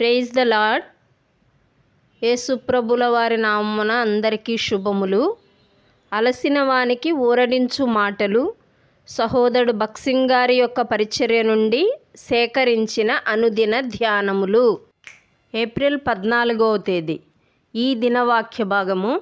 Praise the lord యేసుప్రభుల వారి నామమున అందరికీ శుభములు. అలసిన వానికి ఊరడించు మాటలు. సహోదరుడు బక్సింగ్ గారి యొక్క పరిచర్య నుండి సేకరించిన అనుదిన ధ్యానములు. ఏప్రిల్ పద్నాలుగవ తేదీ. ఈ దినవాక్య భాగము.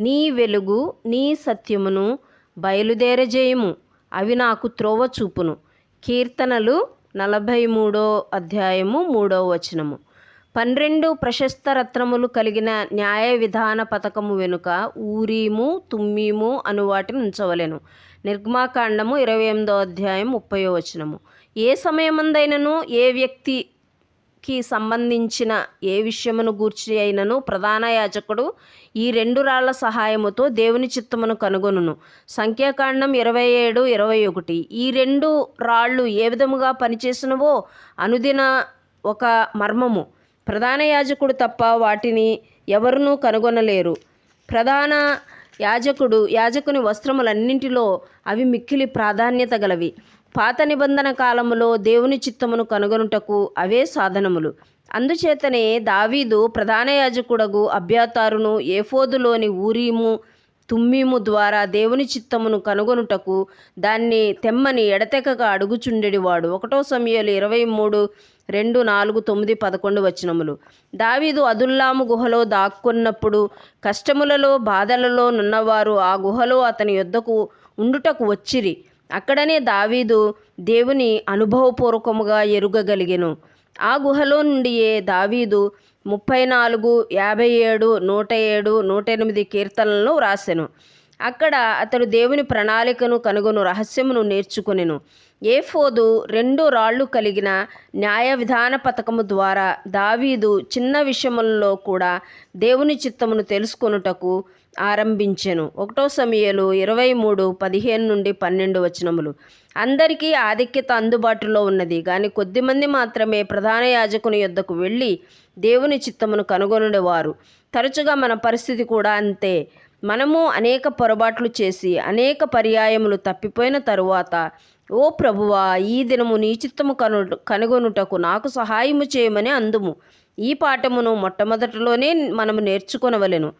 నీ వెలుగు నీ సత్యమును బయలుదేరజేయము. అవి నాకు త్రోవ చూపును. కీర్తనలు నలభై మూడో అధ్యాయము మూడో వచనము. పన్నెండు ప్రశస్త రత్నములు కలిగిన న్యాయ విధాన పథకము వెనుక ఊరీము తుమ్మీము అను వాటిని ఉంచవలెను. నిర్గమాకాండము ఇరవై ఎనిమిదో అధ్యాయం ముప్పై వచనము. ఏ సమయమందైనను ఏ వ్యక్తికి సంబంధించిన ఏ విషయమును గూర్చి అయినను ప్రధాన యాజకుడు ఈ రెండు రాళ్ళ సహాయముతో దేవుని చిత్తమును కనుగొనును. సంఖ్యాకాండం ఇరవై ఏడు ఇరవై ఒకటి. ఈ రెండు రాళ్ళు ఏ విధముగా పనిచేసినవో అనుదిన ఒక మర్మము. ప్రధాన యాజకుడు తప్ప వాటిని ఎవరునూ కనుగొనలేరు. ప్రధాన యాజకుడు యాజకుని వస్త్రములన్నింటిలో అవి మిక్కిలి ప్రాధాన్యత గలవి. పాత నిబంధన కాలములో దేవుని చిత్తమును కనుగొనుటకు అవే సాధనములు. అందుచేతనే దావీదు ప్రధాన యాజకుడగు అభ్యాతారును ఏఫోదులోని ఊరీము తుమ్మీము ద్వారా దేవుని చిత్తమును కనుగొనుటకు దాన్ని తెమ్మని ఎడతెగక అడుగుచుండెడివాడు. ఒకటో సమయాలు ఇరవై మూడు రెండు నాలుగు తొమ్మిది పదకొండు వచనములు. దావీదు అదుల్లాము గుహలో దాక్కున్నప్పుడు కష్టములలో బాధలలో నున్నవారు ఆ గుహలో అతని యొద్దకు ఉండుటకు వచ్చిరి. అక్కడనే దావీదు దేవుని అనుభవపూర్వకముగా ఎరుగగలిగెను. ఆ గుహలో నుండియే దావీదు ముప్పై నాలుగు యాభై ఏడు నూట ఏడు నూట ఎనిమిది కీర్తనలను వ్రాసెను. అక్కడ అతడు దేవుని ప్రణాళికను కనుగొను రహస్యమును నేర్చుకొనెను. ఏఫోదు రెండు రాళ్ళు కలిగిన న్యాయ విధాన పథకము ద్వారా దావీదు చిన్న విషయములలో కూడా దేవుని చిత్తమును తెలుసుకొనుటకు ఆరంభించెను. ఒకటో సమయలు ఇరవై మూడు పదిహేను నుండి పన్నెండు వచనములు. అందరికీ ఆధిక్యత అందుబాటులో ఉన్నది. కానీ కొద్దిమంది మాత్రమే ప్రధాన యాజకుని యొద్దకు వెళ్ళి దేవుని చిత్తమును కనుగొనేవారు తరచుగా మన పరిస్థితి కూడా అంతే. మనము అనేక పొరపాట్లు చేసి అనేక పర్యాయములు తప్పిపోయిన తరువాత ఓ ప్రభువా ఈ దినము నీ చిత్తము కను కనుగొనుటకు నాకు సహాయము చేయమని అందుము. ఈ పాఠమును మొట్టమొదటిలోనే మనము నేర్చుకొనవలెను.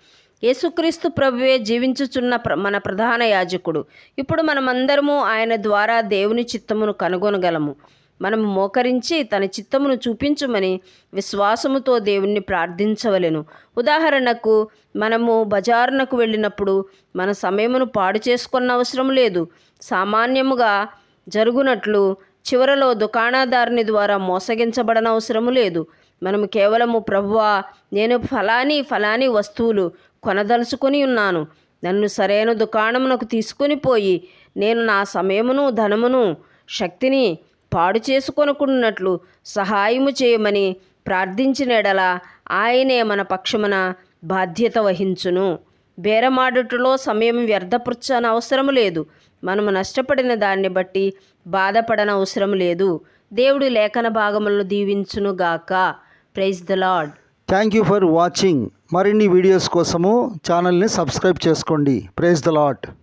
యేసుక్రీస్తు ప్రభువే జీవించుచున్న ప్ర మన ప్రధాన యాజకుడు. ఇప్పుడు మనమందరము ఆయన ద్వారా దేవుని చిత్తమును కనుగొనగలము. మనము మోకరించి తన చిత్తమును చూపించుమని విశ్వాసముతో దేవుణ్ణి ప్రార్థించవలెను. ఉదాహరణకు మనము బజారునకు వెళ్ళినప్పుడు మన సమయమును పాడు చేసుకున్న అవసరం లేదు. సామాన్యముగా జరుగునట్లు చివరలో దుకాణదారుని ద్వారా మోసగించబడన అవసరము లేదు. మనము కేవలము ప్రభువా నేను ఫలాని ఫలాని వస్తువులు కొనదలుచుకొని ఉన్నాను. నన్ను సరైన దుకాణమునకు తీసుకొని పోయి నేను నా సమయమును ధనమును శక్తిని పాడు చేసుకొనుకున్నట్లు సహాయము చేయమని ప్రార్థించిన ఎడల ఆయనే మన పక్షమున బాధ్యత వహించును. బేరమాడుటలో సమయం వ్యర్థపరచని అవసరం లేదు. మనము నష్టపడిన దాన్ని బట్టి బాధపడన అవసరం లేదు. దేవుడి లేఖన భాగములను దీవించును గాక. Praise the Lord thank you for watching. మరిన్ని వీడియోస్ కోసము ఛానల్ని సబ్స్క్రైబ్ చేసుకోండి. Praise the lot